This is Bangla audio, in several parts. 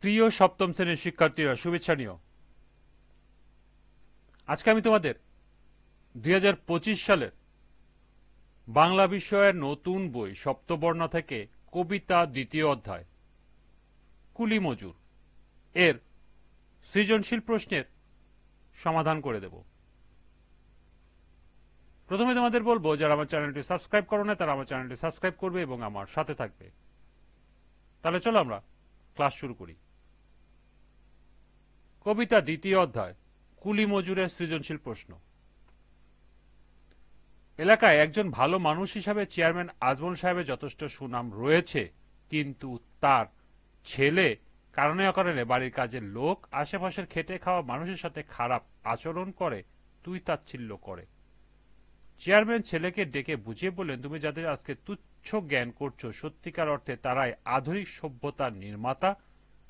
প্রিয় সপ্তম শ্রেণির শিক্ষার্থীরা, শুভেচ্ছা নিও। আজকে আমি তোমাদের দুই হাজার পঁচিশ সালের বাংলা বিষয়ের নতুন বই, সপ্তবর্ণ থেকে কবিতা দ্বিতীয় অধ্যায়, কুলি মজুর, এর সৃজনশীল প্রশ্নের সমাধান করে দেব। প্রথমে তোমাদের বলব, যারা আমার চ্যানেলটি সাবস্ক্রাইব করো না, তারা আমার চ্যানেলটি সাবস্ক্রাইব করবে এবং আমার সাথে থাকবে। তাহলে চলো আমরা ক্লাস শুরু করি। কবিতা দ্বিতীয় অধ্যায়, কুলি মজুরের সৃজনশীল প্রশ্ন। এলাকায় একজন ভালো মানুষ হিসাবে চেয়ারম্যান আজমল সাহেবের যথেষ্ট সুনাম রয়েছে, কিন্তু তার ছেলে কারণে অকারণে বাড়ির কাজের লোক আশেপাশের খেটে খাওয়া মানুষের সাথে খারাপ আচরণ করে তুই তাচ্ছিল্য করে। চেয়ারম্যান ছেলেকে ডেকে বুঝিয়ে বললেন, তুমি যাদের আজকে তুচ্ছ জ্ঞান করছ, সত্যিকার অর্থে তারাই আধুনিক সভ্যতার নির্মাতা।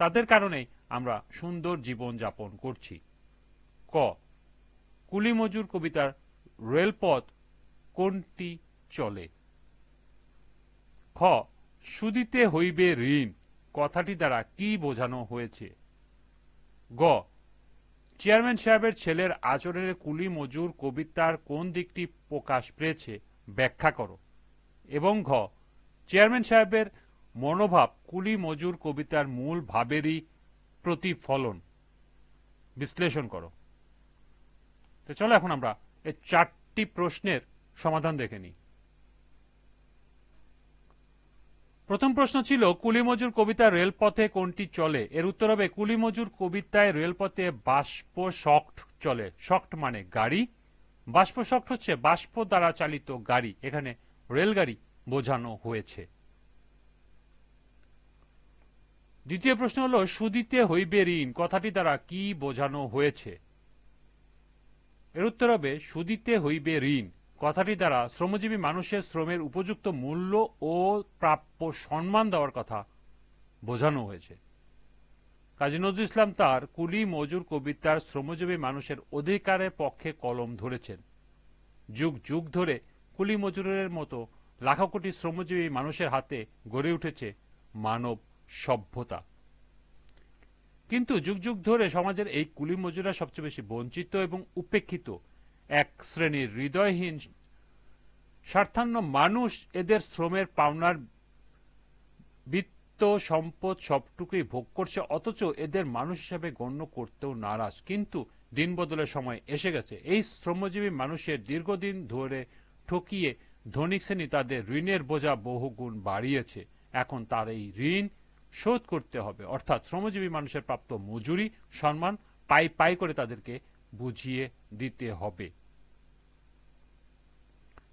তাদের কারণেই আমরা সুন্দর জীবন যাপন করছি। ক। কুলি মজুর কবিতার রেলপথ কোনটি চলে? খ। সুদিতে হইবে ঋণ, কথাটি দ্বারা কি বোঝানো হয়েছে? গ। চেয়ারম্যান সাহেবের ছেলের আচরণের কুলি মজুর কবিতার কোন দিকটি প্রকাশ পেয়েছে, ব্যাখ্যা করো। এবং ঘ। চেয়ারম্যান সাহেবের মনোভাব কুলি মজুর কবিতার মূল ভাবেরই প্রতিফলন। বিশ্লেষণ করো। তো চলো এখন আমরা এই চারটি প্রশ্নের সমাধান দেখে নিই। প্রথম প্রশ্ন ছিল, কুলিমজুর কবিতা রেলপথে কোনটি চলে? এর উত্তর হবে, কুলিমজুর কবিতায় রেলপথে বাষ্প শক্ট চলে। শক্ট মানে গাড়ি। বাষ্প শক্ট হচ্ছে বাষ্প দ্বারা চালিত গাড়ি। এখানে রেলগাড়ি বোঝানো হয়েছে। দ্বিতীয় প্রশ্ন হল, সুদিতে হইবে ঋণ কথাটি দ্বারা কি বোঝানো হয়েছে? এর উত্তর হবে, সুদিতে হইবে ঋণ কথাটি দ্বারা শ্রমজীবী মানুষের শ্রমের উপযুক্ত মূল্য ও প্রাপ্য সম্মান দেওয়ার কথা বোঝানো হয়েছে। কাজী নজরুল ইসলাম তার কুলি মজুর কবিতার শ্রমজীবী মানুষের অধিকারের পক্ষে কলম ধরেছেন। যুগ যুগ ধরে কুলি মজুরের মতো লাখো কোটি শ্রমজীবী মানুষের হাতে গড়ে উঠেছে মানব সভ্যতা। কিন্তু যুগ যুগ ধরে সমাজের এই কুলি মজুরা সবচেয়ে বেশি বঞ্চিত এবং উপেক্ষিত এক শ্রেণির হৃদয়হীন স্বার্থান্য মানুষ এদের শ্রমের পাওনার বিত্ত সম্পদ সবটুকুই ভোগ করছে, অথচ এদের মানুষ হিসাবে গণ্য করতেও নারাজ। কিন্তু দিন বদলের সময় এসে গেছে। এই শ্রমজীবী মানুষের দীর্ঘদিন ধরে ঠকিয়ে ধনিক শ্রেণি তাদের ঋণের বোঝা বহুগুণ বাড়িয়েছে। এখন তার এই ঋণ শোধ করতে হবে। অর্থাৎ শ্রমজীবী মানুষের প্রাপ্ত মজুরি, সম্মান পাই পাই করে তাদেরকে বুঝিয়ে দিতে হবে।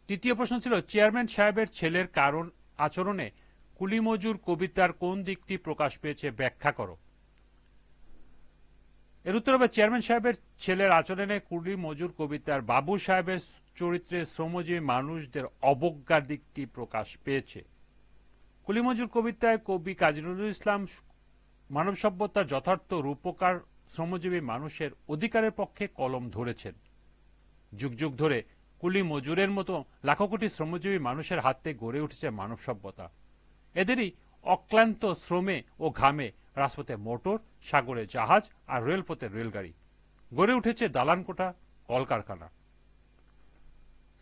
তৃতীয় প্রশ্ন ছিল, চেয়ারম্যান সাহেবের ছেলের কারণ আচরণে কুলিমজুর কবিতার কোন দিকটি প্রকাশ পেয়েছে ব্যাখ্যা করো। এর উত্তর হবে, চেয়ারম্যান সাহেবের ছেলের আচরণে কুলি মজুর কবিতার বাবু সাহেবের চরিত্রে শ্রমজীবী মানুষদের অবজ্ঞার দিকটি প্রকাশ পেয়েছে। কুলিমজুর কবিতায় কবি কাজী নজরুল ইসলাম মানব সভ্যতার যথার্থ রূপকার শ্রমজীবী মানুষের অধিকারের পক্ষে কলম ধরেছেন। যুগ যুগ ধরে কুলি মজুরের মতো লাখো কোটি শ্রমজীবী মানুষের হাতে গড়ে উঠেছে মানব সভ্যতা। এদেরই অক্লান্ত শ্রমে ও ঘামে রাজপথে মোটর, সাগরে জাহাজ আর রেলপথে রেলগাড়ি। গড়ে উঠেছে দালানকোটা কলকারখানা।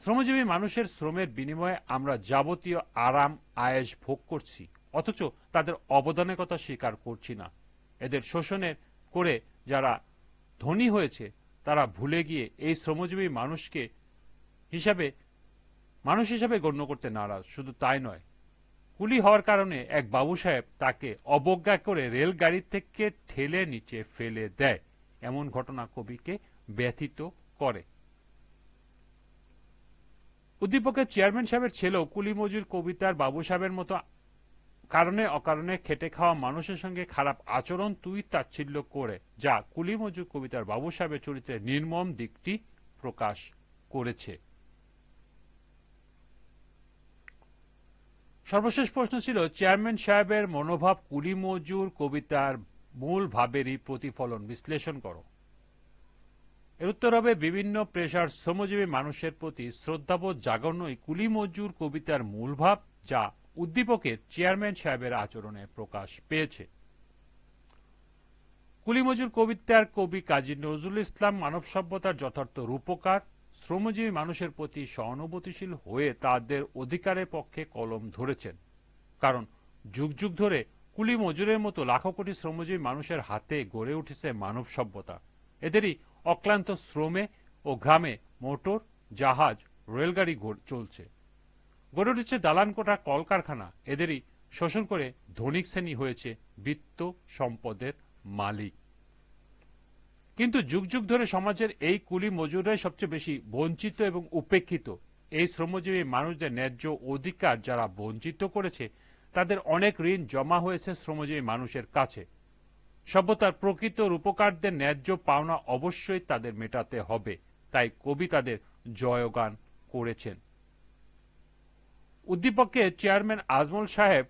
শ্রমজীবী মানুষের শ্রমের বিনিময়ে আমরা যাবতীয় আরাম আয়েস ভোগ করছি, অথচ তাদের অবদানের কথা স্বীকার করছি না। এদের শোষণের করে যারা ধনী হয়েছে, তারা ভুলে গিয়ে এই শ্রমজীবী মানুষকে হিসাবে, মানুষ হিসাবে গণ্য করতে নারাজ। শুধু তাই নয়, কুলি হওয়ার কারণে এক বাবু সাহেব তাকে অবজ্ঞা করে রেলগাড়ি থেকে ঠেলে নিচে ফেলে দেয়। এমন ঘটনা কবিকে ব্যথিত করে। উদ্দীপকের চেয়ারম্যান সাহেবের ছেলেও কুলি মজুর কবিতার বাবু সাহেবের মতো কারণে অকারণে খেটে খাওয়া মানুষের সঙ্গে খারাপ আচরণ তুই তাচ্ছিল্য করে, যা কুলি মজুর কবিতার বাবু সাহেবের চরিত্রের নির্মম দিকটি প্রকাশ করেছে। সর্বশেষ প্রশ্ন ছিল, চেয়ারম্যান সাহেবের মনোভাব কুলি মজুর কবিতার মূল ভাবেরই প্রতিফলন বিশ্লেষণ করো। উত্তর হবে, বিভিন্ন পেশার শ্রমজীবী মানুষের প্রতি শ্রদ্ধাবোধ জাগরণই কুলি মজুর কবিতার মূল ভাব, যা উদ্দীপকের চেয়ারম্যান সাহেবের আচরণে প্রকাশ পেয়েছে। কুলিমজুর কবিতার কবি কাজী নজরুল ইসলাম মানব সভ্যতার যথার্থ রূপকার। শ্রমজীবী মানুষের প্রতি সহানুভূতিশীল হয়ে তাদের অধিকারের পক্ষে কলম ধরেছেন। কারণ যুগ যুগ ধরে কুলি মজুরের মতো লাখো কোটি শ্রমজীবী মানুষের হাতে গড়ে উঠেছে মানব সভ্যতা। এদেরই অক্লান্ত শ্রমে ও গ্রামে মোটর, জাহাজ, রেলগাড়ি চলছে। গড়ে উঠেছে দালানকোটা কলকারখানা। এদেরই শোষণ করে ধনিক শ্রেণি হয়েছে বিত্ত সম্পদের মালিক। কিন্তু যুগ যুগ ধরে সমাজের এই কুলি মজুরাই সবচেয়ে বেশি বঞ্চিত এবং উপেক্ষিত। এই শ্রমজীবী মানুষদের ন্যায্য অধিকার যারা বঞ্চিত করেছে, তাদের অনেক ঋণ জমা হয়েছে শ্রমজীবী মানুষের কাছে। সভ্যতার প্রকৃত রূপকারদের ন্যায্য পাওনা অবশ্যই তাদের মেটাতে হবে, তাই কবি তাদের জয়গান করেছেন। উদ্দীপকে চেয়ারম্যান আজমল সাহেব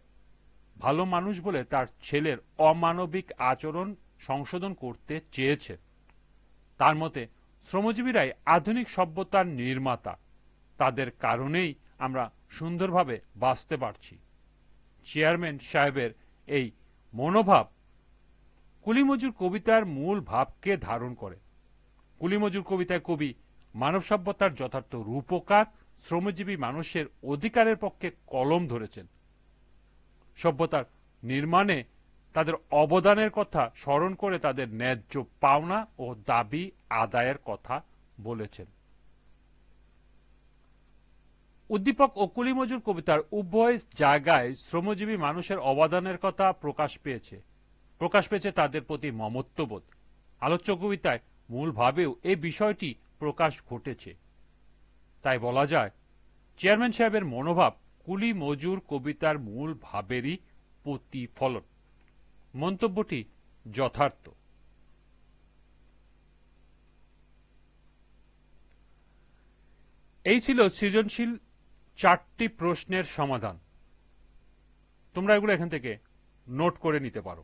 ভালো মানুষ বলে তার ছেলের অমানবিক আচরণ সংশোধন করতে চেয়েছে তার মতে, শ্রমজীবীরাই আধুনিক সভ্যতার নির্মাতা। তাদের কারণেই আমরা সুন্দরভাবে বাঁচতে পারছি। চেয়ারম্যান সাহেবের এই মনোভাব কুলিমজুর কবিতার মূল ভাবকে ধারণ করে। কুলিমজুর কবিতায় কবি মানব সভ্যতার যথার্থ রূপকার, শ্রমজীবী মানুষের অধিকারের পক্ষে কলম ধরেছেন। সভ্যতার নির্মাণে তাদের অবদানের কথা স্মরণ করে তাদের ন্যায্য পাওনা ও দাবি আদায়ের কথা বলেছেন। উদ্দীপক ও কুলিমজুর কবিতার উভয় জায়গায় শ্রমজীবী মানুষের অবদানের কথা প্রকাশ পেয়েছে। প্রকাশ পেয়েছে তাদের প্রতি মমত্ববোধ। আলোচ্য কবিতায় মূলভাবেও এই বিষয়টি প্রকাশ ঘটেছে। তাই বলা যায়, চেয়ারম্যান সাহেবের মনোভাব কুলি মজুর কবিতার মূল ভাবেরই প্রতিফলন। মন্তব্যটি যথার্থ। এই ছিল সৃজনশীল চারটি প্রশ্নের সমাধান। তোমরা এগুলো এখান থেকে নোট করে নিতে পারো।